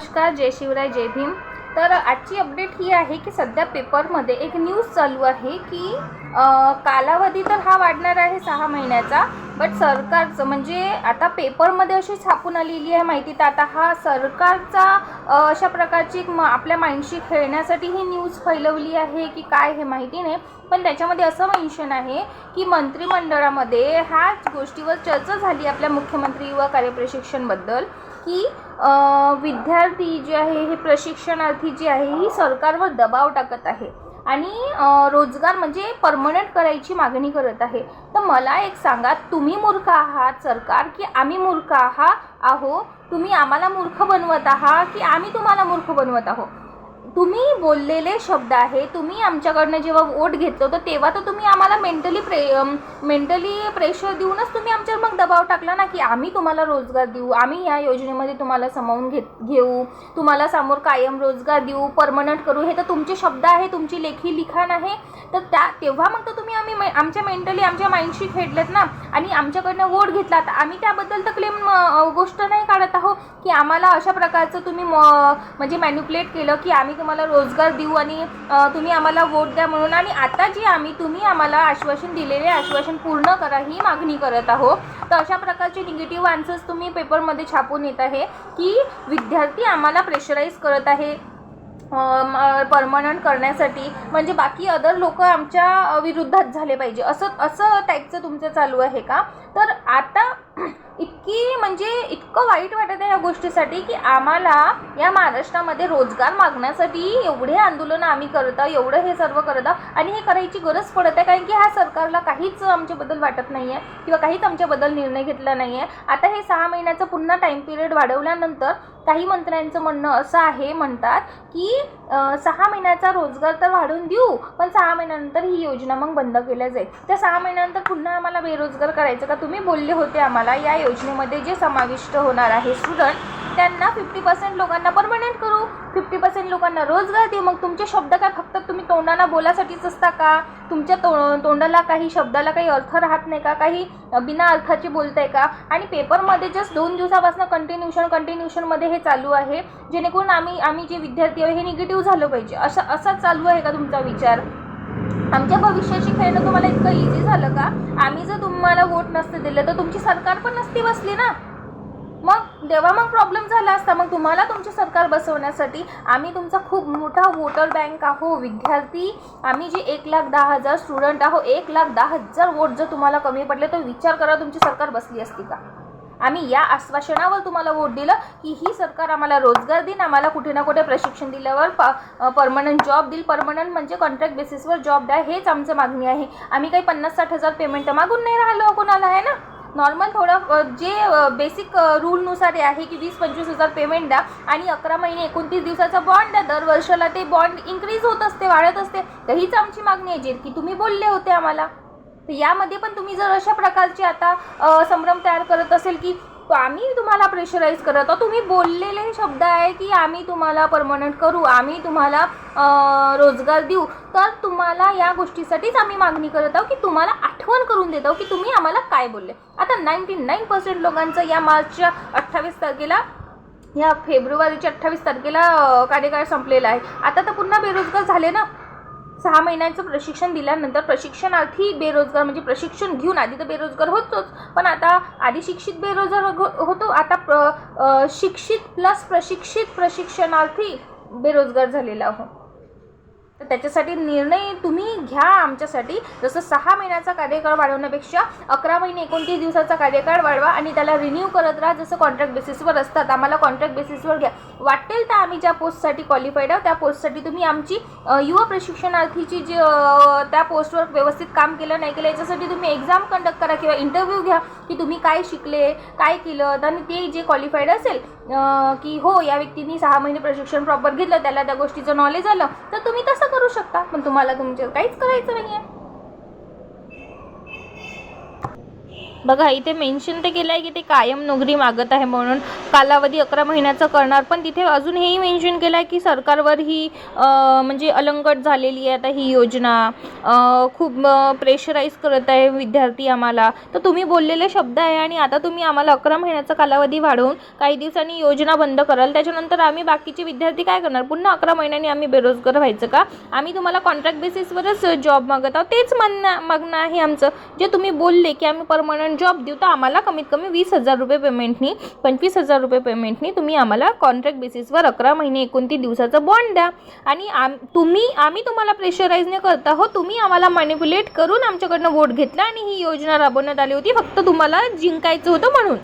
नमस्कार जय शिवराय जय भीम. तर आजची अपडेट ही आहे की सध्या पेपरमध्ये एक न्यूज चालू आहे की कालावधी तर हा वाढणार आहे सहा महिन्याचा बट सरकारचं म्हणजे आता पेपरमध्ये अशी छापून आलेली आहे माहिती. तर आता हा सरकारचा अशा प्रकारची म- आपल्या माइंडशी खेळण्यासाठी ही न्यूज फैलवली आहे की काय हे माहिती नाही. पण त्याच्यामध्ये असं मेन्शन आहे की मंत्रिमंडळामध्ये ह्याच गोष्टीवर चर्चा झाली आपल्या मुख्यमंत्री व कार्यप्रशिक्षणबद्दल की विद्यार्थी जे आहे हे प्रशिक्षणार्थी जे आहे ही सरकारवर दबाव टाकत आहे. आणि रोजगार म्हणजे परमनंट करायची मागणी करत आहे. तर मला एक सांगा तुम्ही मूर्ख आहात सरकार की आम्ही मूर्ख आहात आहो? तुम्ही आम्हाला मूर्ख बनवत आहात की आम्ही तुम्हाला मूर्ख बनवत आहोत? तुम्ही बोललेले शब्द आहे तुम्ही आमच्याकडनं जेव्हा वोट घेतलं होतं तेव्हा तर तुम्ही आम्हाला मेंटली प्रे मेंटली प्रेशर देऊनच तुम्ही आमच्यावर मग दबाव टाकला ना की आम्ही तुम्हाला रोजगार देऊ आम्ही या योजनेमध्ये तुम्हाला सामावून घेत घेऊ तुम्हाला समोर कायम रोजगार देऊ परमनंट करू हे तर तुमचे शब्द आहे तुमची लेखी लिखाण आहे. तर त्या तेव्हा मग तर तुम्ही आम्ही मे- आमच्या मेंटली आमच्या माइंडशी खेळलेत ना आणि आमच्याकडनं वोट घेतला. तर आम्ही त्याबद्दल तर क्लेम गोष्ट नाही काढत आहो की आम्हाला अशा प्रकारचं तुम्ही म- म्हणजे मॅन्युप्युलेट केलं की आम्ही तुम्हाला रोजगार देऊ आणि तुम्ही आम्हाला वोट द्या म्हणून. आणि आता जी आम्ही तुम्ही आम्हाला आश्वासन दिलेले आश्वासन पूर्ण करा ही मागणी करत आहोत. तर अशा प्रकारचे निगेटिव्ह आन्सर्स तुम्ही पेपरमध्ये छापून येत आहे की विद्यार्थी आम्हाला प्रेशराईज करत आहे परमनंट करण्यासाठी. म्हणजे बाकी अदर लोक आमच्या विरुद्धात झाले पाहिजे. असं असं टाईपचं तुमचं चालू आहे का? तर आता इतकी म्हणजे इतकं वाईट वाटत आहे या गोष्टीसाठी की आम्हाला या महाराष्ट्रामध्ये रोजगार मागण्यासाठी एवढे आंदोलनं आम्ही करत आहोत एवढं हे सर्व करत आहोत आणि हे करायची गरज पडत आहे कारण की ह्या सरकारला काहीच आमच्याबद्दल वाटत नाही आहे किंवा काहीच आमच्याबद्दल निर्णय घेतला नाही आहे आता हे सहा महिन्याचं पुन्हा टाईम पिरियड वाढवल्यानंतर काही मंत्र्यांचं म्हणणं असं आहे म्हणतात की सहा महिन्याचा रोजगार तर वाढवून देऊ पण सहा महिन्यानंतर ही योजना मग बंद केल्या जाईल. त्या सहा महिन्यानंतर पुन्हा आम्हाला बेरोजगार करायचं का? तुम्ही बोलले होते आम्हाला या योजनेमध्ये जे समाविष्ट होणार आहे स्टुडंट त्यांना फिफ्टी पर्सेंट लोकांना परमनंट करू. फिफ्टी पर्सेंट लोकांना रोजगार देऊ. मग तुमचे शब्द काय? फक्त तुम्ही तोंडाला बोलासाठीच असता का? तुमच्या तो तोंडाला काही शब्दाला काही अर्थ राहत नाही का? काही बिना अर्थाचे बोलताय का? आणि पेपरमध्ये जस्ट दोन दिवसापासून कंटिन्युशन कंटिन्युशनमध्ये हे चालू आहे. जेणेकरून आम्ही आम्ही जे विद्यार्थी आहे हे निगेटिव्ह झालं पाहिजे. असं असा चालू आहे का तुमचा विचार? आमच्या भविष्याशी खेळणं तुम्हाला इतकं इझी झालं का? आम्ही जर तुम्हाला वोट नसते दिलं तर तुमची सरकार पण नसती बसली ना? मग तेव्हा मग प्रॉब्लेम झाला असता मग तुम्हाला तुमचे सरकार बसवण्यासाठी आम्ही तुमचा खूप मोठा वोटर बँक आहो विद्यार्थी. आम्ही जे एक लाख दहा हजार स्टुडंट आहो एक लाख दहा हजार वोट जर तुम्हाला कमी पडले तर विचार करा तुमची सरकार बसली असती का? आम्ही या आश्वासनावर तुम्हाला वोट दिलं की ही सरकार आम्हाला रोजगार देईन आम्हाला कुठे ना कुठे प्रशिक्षण दिल्यावर प परमनंट जॉब देईल. परमनंट म्हणजे कॉन्ट्रॅक्ट बेसिसवर जॉब द्या हेच आमचं मागणी आहे. आम्ही काही पन्नास साठ हजार पेमेंट मागून नाही राहिलो कोणाला आहे ना? नॉर्मल थोडं जे बेसिक रूलनुसार आहे की वीस पंचवीस हजार पेमेंट द्या आणि अकरा महिने एकोणतीस दिवसाचा बॉन्ड द्या. दर वर्षाला ते बॉन्ड इन्क्रीज होत असते वाढत असते. तर हीच आमची मागणी आहे जे की तुम्ही बोलले होते आम्हाला. तर यामध्ये पण तुम्ही जर अशा प्रकारचे आता संभ्रम तयार करत असेल की आम्ही तुम्हाला प्रेशराईज करत आहोत तुम्ही बोललेले शब्द आहे की आम्ही तुम्हाला परमनंट करू आम्ही तुम्हाला रोजगार देऊ तर तुम्हाला या गोष्टीसाठीच आम्ही मागणी करत आहोत की तुम्हाला आठवण करून देत आहोत की तुम्ही आम्हाला काय बोलले. आता नाईन्टी नाईन पर्सेंट लोकांचं या मार्चच्या अठ्ठावीस तारखेला या फेब्रुवारीच्या अठ्ठावीस तारखेला कार्यकाळ संपलेला आहे. आता तर पुन्हा बेरोजगार झाले ना. सहा महिन्यांचं प्रशिक्षण दिल्यानंतर प्रशिक्षणार्थी बेरोजगार म्हणजे प्रशिक्षण घेऊन आधी तर बेरोजगार होतोच. पण आता आधी शिक्षित बेरोजगार हो- होतो. आता प्र शिक्षित प्लस प्रशिक्षित प्रशिक्षणार्थी बेरोजगार झालेला आहो. तर त्याच्यासाठी निर्णय तुम्ही घ्या आमच्यासाठी. जसं सहा महिन्याचा कार्यकाळ वाढवण्यापेक्षा अकरा महिने एकोणतीस दिवसाचा कार्यकाळ वाढवा आणि त्याला रिन्यू करत राहा. जसं कॉन्ट्रॅक्ट बेसिसवर असतात आम्हाला कॉन्ट्रॅक्ट बेसिसवर घ्या. वाटेल तर आम्ही ज्या पोस्टसाठी क्वालिफाईड आहोत त्या पोस्टसाठी तुम्ही आमची युवा प्रशिक्षणार्थीची जी त्या पोस्टवर व्यवस्थित काम केलं नाही केलं याच्यासाठी तुम्ही एक्झाम कंडक्ट करा किंवा इंटरव्ह्यू घ्या की तुम्ही काय शिकले काय केलं आणि ते जे क्वालिफाईड असेल की हो या व्यक्तींनी सहा महिने प्रशिक्षण प्रॉपर घेतलं त्याला त्या गोष्टीचं नॉलेज आलं तर तुम्ही तसं करू शकता. पण तुम्हाला तुमचं काहीच करायचं नाही आहे बघा इथे मेन्शन तर केलं आहे की ते कायम नोकरी मागत आहे म्हणून. कालावधी अकरा महिन्याचा करणार पण तिथे अजून हेही मेन्शन केलं आहे की सरकारवर ही म्हणजे अलंकट झालेली आहे. आता ही योजना खूप प्रेशराईज करत आहे विद्यार्थी आम्हाला. तर तुम्ही बोललेले शब्द आहे आणि आता तुम्ही आम्हाला अकरा महिन्याचा कालावधी वाढवून काही दिवसांनी योजना बंद कराल. त्याच्यानंतर आम्ही बाकीचे विद्यार्थी काय करणार? पुन्हा अकरा महिन्यांनी आम्ही बेरोजगार व्हायचं का? आम्ही तुम्हाला कॉन्ट्रॅक्ट बेसिसवरच जॉब मागत आहोत. तेच म्हणणं मागणं आहे आमचं. जे तुम्ही बोलले की आम्ही परमनंट जॉब देऊ तर आम्हाला कमीत कमी वीस हजार रुपये पेमेंटनी पंचवीस हजार रुपये पेमेंटनी तुम्ही आम्हाला कॉन्ट्रॅक्ट बेसिसवर अकरा महिने एकोणतीस दिवसाचं बॉन्ड द्या. आणि आम तुम्ही आम्ही तुम्हाला प्रेशराईज न करता हो तुम्ही आम्हाला मॅनिप्युलेट करून आमच्याकडनं वोट घेतला आणि ही योजना राबवण्यात आली होती. फक्त तुम्हाला जिंकायचं होतं म्हणून.